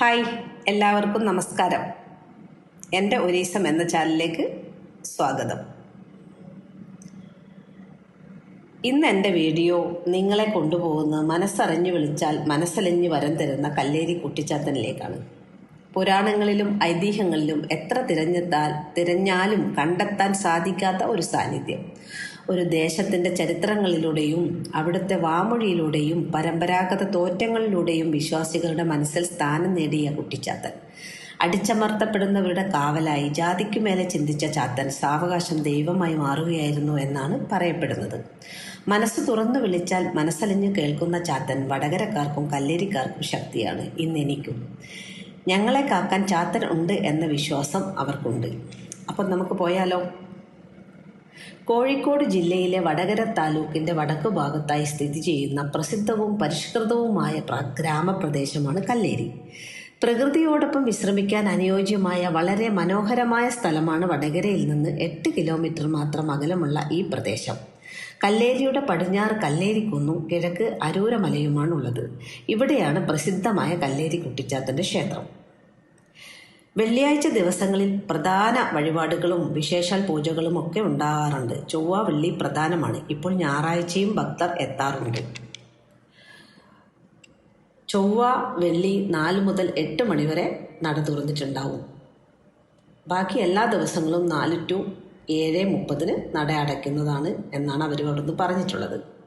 Hi എല്ലാവർക്കും നമസ്കാരം. എന്റെ ഒരീസം എന്ന ചാനലിലേക്ക് സ്വാഗതം. ഇന്ന് എന്റെ വീഡിയോ നിങ്ങളെ കൊണ്ടുപോകുന്ന മനസ്സറിഞ്ഞു വിളിച്ചാൽ മനസ്സലിഞ്ഞു വരം തരുന്ന കല്ലേരി കുട്ടിച്ചാത്തനിലേക്കാണ്. പുരാണങ്ങളിലും ഐതിഹ്യങ്ങളിലും എത്ര തിരഞ്ഞെത്താൽ തിരഞ്ഞാലും കണ്ടെത്താൻ സാധിക്കാത്ത ഒരു സാന്നിധ്യം. ഒരു ദേശത്തിന്റെ ചരിത്രങ്ങളിലൂടെയും അവിടുത്തെ വാമൊഴിയിലൂടെയും പരമ്പരാഗത തോറ്റങ്ങളിലൂടെയും വിശ്വാസികളുടെ മനസ്സിൽ സ്ഥാനം നേടിയ കുട്ടിച്ചാത്തൻ. അടിച്ചമർത്തപ്പെടുന്നവരുടെ കാവലായി ജാതിക്കു മേലെ ചിന്തിച്ച ചാത്തൻ സാവകാശം ദൈവമായി മാറുകയായിരുന്നു എന്നാണ് പറയപ്പെടുന്നത്. മനസ്സ് തുറന്നു വിളിച്ചാൽ മനസ്സലിഞ്ഞു കേൾക്കുന്ന ചാത്തൻ വടകരക്കാർക്കും കല്ലേരിക്കാർക്കും ശക്തിയാണ് ഇന്നെനിക്കും. ഞങ്ങളെ കാക്കാൻ ചാത്തൻ ഉണ്ട് എന്ന വിശ്വാസം അവർക്കുണ്ട്. അപ്പം നമുക്ക് പോയാലോ? കോഴിക്കോട് ജില്ലയിലെ വടകര താലൂക്കിന്റെ വടക്കു ഭാഗത്തായി സ്ഥിതി ചെയ്യുന്ന പ്രസിദ്ധവും പരിഷ്കൃതവുമായ ഗ്രാമപ്രദേശമാണ് കല്ലേരി. പ്രകൃതിയോടൊപ്പം വിശ്രമിക്കാൻ അനുയോജ്യമായ വളരെ മനോഹരമായ സ്ഥലമാണ് വടകരയിൽ നിന്ന് എട്ട് കിലോമീറ്റർ മാത്രം അകലമുള്ള ഈ പ്രദേശം. കല്ലേരിയുടെ പടിഞ്ഞാറ് കല്ലേരിക്കുന്നും കിഴക്ക് അരൂരമലയുമാണുള്ളത്. ഇവിടെയാണ് പ്രസിദ്ധമായ കല്ലേരി കുട്ടിച്ചാത്തന്റെ ക്ഷേത്രം. വെള്ളിയാഴ്ച ദിവസങ്ങളിൽ പ്രധാന വഴിപാടുകളും വിശേഷാൽ പൂജകളും ഒക്കെ ഉണ്ടാകാറുണ്ട്. ചൊവ്വ വെള്ളി പ്രധാനമാണ്. ഇപ്പോൾ ഞായറാഴ്ചയും ഭക്തർ എത്താറുണ്ട്. ചൊവ്വ വെള്ളി നാല് മുതൽ എട്ട് മണിവരെ നട തുറന്നിട്ടുണ്ടാവും. ബാക്കി എല്ലാ ദിവസങ്ങളും നാല് ടു ഏഴ് മുപ്പതിന് നട അടയ്ക്കുന്നതാണ് എന്നാണ് അവർ അവിടുന്ന് പറഞ്ഞിട്ടുള്ളത്.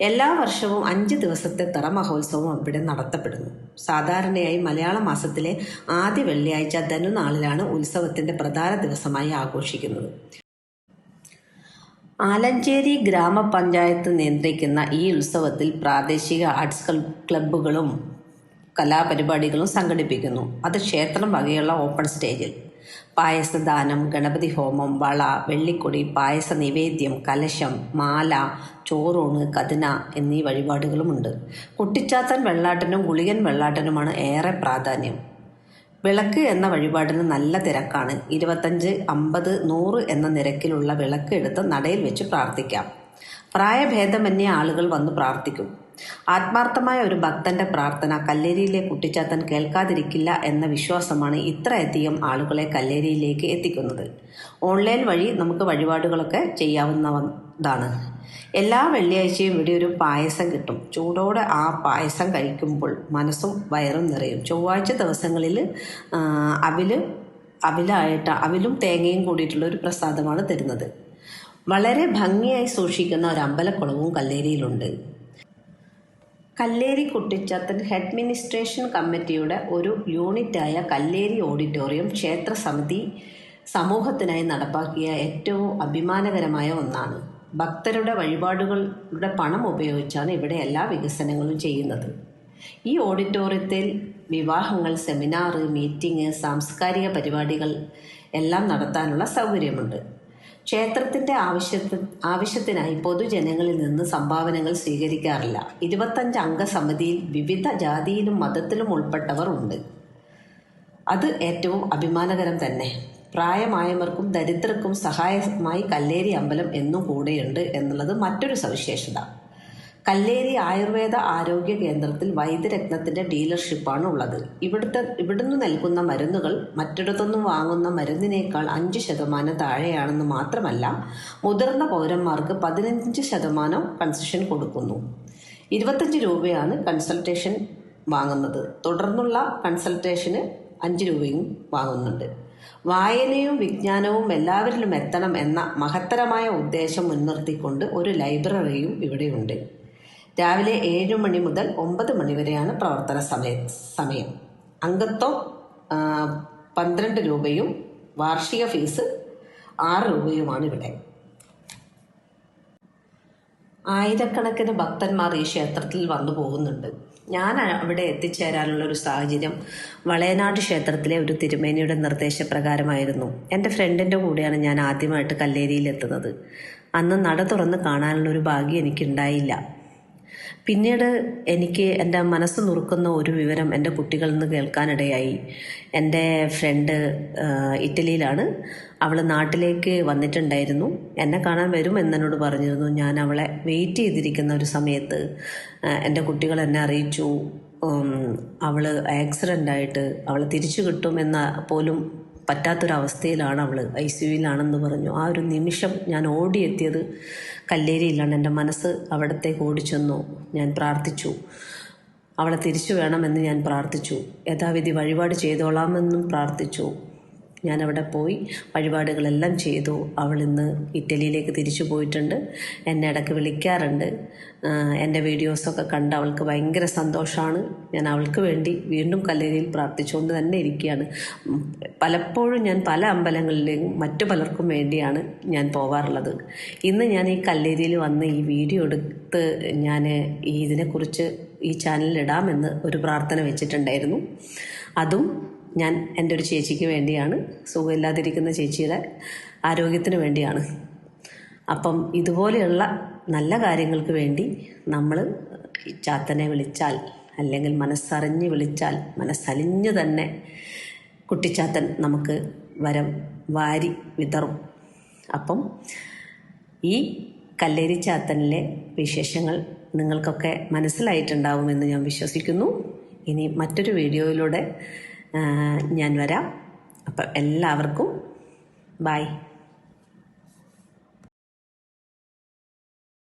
എല്ലാ വർഷവും അഞ്ച് ദിവസത്തെ തറ മഹോത്സവം ഇവിടെ നടത്തപ്പെടുന്നു. സാധാരണയായി മലയാള മാസത്തിലെ ആദ്യ വെള്ളിയാഴ്ച ധനുനാളിലാണ് ഉത്സവത്തിന്റെ പ്രധാന ദിവസമായി ആഘോഷിക്കുന്നത്. ആലഞ്ചേരി ഗ്രാമപഞ്ചായത്ത് നിയന്ത്രിക്കുന്ന ഈ ഉത്സവത്തിൽ പ്രാദേശിക ആർട്സ് ക്ലബ്- ക്ലബ്ബുകളും കലാപരിപാടികളും സംഘടിപ്പിക്കുന്നു. അത് ക്ഷേത്രം വകയുള്ള ഓപ്പൺ സ്റ്റേജിൽ. പായസദാനം ഗണപതി ഹോമം വള വെള്ളിക്കൊടി പായസ നിവേദ്യം കലശം മാല ചോറൂണ് കതിന എന്നീ വഴിപാടുകളുമുണ്ട്. കുട്ടിച്ചാത്തൻ വെള്ളാട്ടനും ഗുളികൻ വെള്ളാട്ടനുമാണ് ഏറെ പ്രാധാന്യം. വിളക്ക് എന്ന വഴിപാടിന് നല്ല തിരക്കാണ്. ഇരുപത്തഞ്ച് അമ്പത് നൂറ് എന്ന നിരക്കിലുള്ള വിളക്ക് എടുത്ത് നടയിൽ വെച്ച് പ്രാർത്ഥിക്കാം. പ്രായഭേദമന്യേ ആളുകൾ വന്ന് പ്രാർത്ഥിക്കും. ആത്മാർത്ഥമായ ഒരു ഭക്തന്റെ പ്രാർത്ഥന കല്ലേരിയിലെ കുട്ടിച്ചാത്തൻ കേൾക്കാതിരിക്കില്ല എന്ന വിശ്വാസമാണ് ഇത്രയധികം ആളുകളെ കല്ലേരിയിലേക്ക് എത്തിക്കുന്നത്. ഓൺലൈൻ വഴി നമുക്ക് വഴിപാടുകളൊക്കെ ചെയ്യാവുന്നതാണ്. എല്ലാ വെള്ളിയാഴ്ചയും ഇവിടെ ഒരു പായസം കിട്ടും. ചൂടോടെ ആ പായസം കഴിക്കുമ്പോൾ മനസ്സും വയറും നിറയും. ചൊവ്വാഴ്ച ദിവസങ്ങളിൽ അവിൽ അവിൽ അവിലായിട്ട് അവിലും തേങ്ങയും കൂടിയിട്ടുള്ള ഒരു പ്രസാദമാണ് തരുന്നത്. വളരെ ഭംഗിയായി സൂക്ഷിക്കുന്ന ഒരു അമ്പലക്കുളവും കല്ലേരിയിലുണ്ട്. കല്ലേരി കുട്ടിച്ചാത്തൻ ഹെഡ്മിനിസ്ട്രേഷൻ കമ്മിറ്റിയുടെ ഒരു യൂണിറ്റായ കല്ലേരി ഓഡിറ്റോറിയം ക്ഷേത്ര സമിതി സമൂഹത്തിനായി നടപ്പാക്കിയ ഏറ്റവും അഭിമാനകരമായ ഒന്നാണ്. ഭക്തരുടെ വഴിപാടുകളുടെ പണം ഉപയോഗിച്ചാണ് ഇവിടെ എല്ലാ വികസനങ്ങളും ചെയ്യുന്നത്. ഈ ഓഡിറ്റോറിയത്തിൽ വിവാഹങ്ങൾ സെമിനാർ മീറ്റിംഗ് സാംസ്കാരിക പരിപാടികൾ എല്ലാം നടത്താനുള്ള സൗകര്യമുണ്ട്. ക്ഷേത്രത്തിന്റെ ആവശ്യത്തി ആവശ്യത്തിനായി പൊതുജനങ്ങളിൽ നിന്ന് സംഭാവനകൾ സ്വീകരിക്കാറില്ല. ഇരുപത്തഞ്ച് അംഗ സമിതിയിൽ വിവിധ ജാതിയിലും മതത്തിലും ഉൾപ്പെട്ടവർ ഉണ്ട്. അത് ഏറ്റവും അഭിമാനകരം തന്നെ. പ്രായമായവർക്കും ദരിദ്രർക്കും സഹായമായി കല്ലേരി അമ്പലം എന്നും കൂടെയുണ്ട് എന്നുള്ളത് മറ്റൊരു സവിശേഷത. കല്ലേരി ആയുർവേദ ആരോഗ്യ കേന്ദ്രത്തിൽ വൈദ്യരത്നത്തിന്റെ ഡീലർഷിപ്പാണ് ഉള്ളത്. ഇവിടുത്തെ ഇവിടുന്ന് നൽകുന്ന മരുന്നുകൾ മറ്റിടത്തുനിന്നും വാങ്ങുന്ന മരുന്നിനേക്കാൾ അഞ്ച് ശതമാനം താഴെയാണെന്ന് മാത്രമല്ല മുതിർന്ന പൗരന്മാർക്ക് പതിനഞ്ച് ശതമാനം കൺസെഷൻ കൊടുക്കുന്നു. ഇരുപത്തഞ്ച് രൂപയാണ് കൺസൾട്ടേഷൻ വാങ്ങുന്നത്. തുടർന്നുള്ള കൺസൾട്ടേഷന് അഞ്ച് രൂപയും വാങ്ങുന്നുണ്ട്. വായനയും വിജ്ഞാനവും എല്ലാവരിലും എത്തണം എന്ന മഹത്തരമായ ഉദ്ദേശം മുൻനിർത്തിക്കൊണ്ട് ഒരു ലൈബ്രറിയും ഇവിടെയുണ്ട്. രാവിലെ ഏഴ് മണി മുതൽ ഒമ്പത് മണി വരെയാണ് പ്രവർത്തന സമയ സമയം. അംഗത്വം പന്ത്രണ്ട് രൂപയും വാർഷിക ഫീസ് ആറ് രൂപയുമാണ് ഇവിടെ. ആയിരക്കണക്കിന് ഭക്തന്മാർ ഈ ക്ഷേത്രത്തിൽ വന്നു പോകുന്നുണ്ട്. ഞാൻ അവിടെ എത്തിച്ചേരാനുള്ള ഒരു സാഹചര്യം വളയനാട് ക്ഷേത്രത്തിലെ ഒരു തിരുമേനിയുടെ നിർദ്ദേശപ്രകാരമായിരുന്നു. എന്റെ ഫ്രണ്ടിന്റെ കൂടെയാണ് ഞാൻ ആദ്യമായിട്ട് കല്ലേരിയിൽ എത്തുന്നത്. അന്ന് നട തുറന്ന് കാണാനുള്ള ഒരു ഭാഗ്യം എനിക്കുണ്ടായില്ല. പിന്നീട് എനിക്ക് എന്റെ മനസ്സ് നുറുക്കുന്ന ഒരു വിവരം എന്റെ കുട്ടികളിൽ നിന്ന് കേൾക്കാനിടയായി. എന്റെ ഫ്രണ്ട് ഇറ്റലിയിലാണ്. അവൾ നാട്ടിലേക്ക് വന്നിട്ടുണ്ടായിരുന്നു. എന്നെ കാണാൻ വരും എന്നോട് പറഞ്ഞിരുന്നു. ഞാൻ അവളെ വെയിറ്റ് ചെയ്തിരിക്കുന്ന ഒരു സമയത്ത് എന്റെ കുട്ടികൾ എന്നെ അറിയിച്ചു. അവൾ ആക്സിഡന്റായിട്ട് അവൾ തിരിച്ചു കിട്ടുമെന്ന പോലും പറ്റാത്തൊരവസ്ഥയിലാണ് അവൾ ഐ സി യുയിലാണെന്ന് പറഞ്ഞു. ആ ഒരു നിമിഷം ഞാൻ ഓടിയെത്തിയത് കല്ലേരിയിലാണ്. എന്റെ മനസ്സ് അവിടത്തേക്ക് ഓടിച്ചെന്നു ഞാൻ പ്രാർത്ഥിച്ചു. അവളെ തിരിച്ചു വേണമെന്ന് ഞാൻ പ്രാർത്ഥിച്ചു. യഥാവിധി വഴിപാട് ചെയ്തോളാമെന്നും പ്രാർത്ഥിച്ചു. ഞാൻ പോയി വഴിപാടുകളെല്ലാം ചെയ്തു. അവൾ ഇന്ന് ഇറ്റലിയിലേക്ക് തിരിച്ചു പോയിട്ടുണ്ട്. എന്നെ ഇടയ്ക്ക് വിളിക്കാറുണ്ട്. എന്റെ വീഡിയോസൊക്കെ കണ്ട് അവൾക്ക് ഭയങ്കര സന്തോഷമാണ് ഞാൻ അവൾക്ക് വേണ്ടി വീണ്ടും കല്ലേരിയിൽ പ്രാർത്ഥിച്ചുകൊണ്ട് തന്നെ ഇരിക്കുകയാണ്. പലപ്പോഴും ഞാൻ പല അമ്പലങ്ങളിലേക്കും മറ്റു പലർക്കും വേണ്ടിയാണ് ഞാൻ പോവാറുള്ളത്. ഇന്ന് ഞാൻ ഈ കല്ലേരിയിൽ വന്ന് ഈ വീഡിയോ എടുത്ത് ഞാൻ ഇതിനെക്കുറിച്ച് ഈ ചാനലിൽ ഇടാമെന്ന് ഒരു പ്രാർത്ഥന വെച്ചിട്ടുണ്ടായിരുന്നു. അതും ഞാൻ എന്റെ ഒരു ചേച്ചിക്ക് വേണ്ടിയാണ്. സുഖമില്ലാതിരിക്കുന്ന ചേച്ചിയുടെ ആരോഗ്യത്തിന് വേണ്ടിയാണ്. അപ്പം ഇതുപോലെയുള്ള നല്ല കാര്യങ്ങൾക്ക് വേണ്ടി നമ്മൾ ചാത്തനെ വിളിച്ചാൽ അല്ലെങ്കിൽ മനസ്സറിഞ്ഞ് വിളിച്ചാൽ മനസ്സലിഞ്ഞ് തന്നെ കുട്ടിച്ചാത്തൻ നമുക്ക് വരം വാരി വിതറും. അപ്പം ഈ കല്ലേരി ചാത്തനിലെ വിശേഷങ്ങൾ നിങ്ങൾക്കൊക്കെ മനസ്സിലായിട്ടുണ്ടാവുമെന്ന് ഞാൻ വിശ്വസിക്കുന്നു. ഇനി മറ്റൊരു വീഡിയോയിലൂടെ ഞാൻ വരാം. അപ്പം എല്ലാവർക്കും ബായ്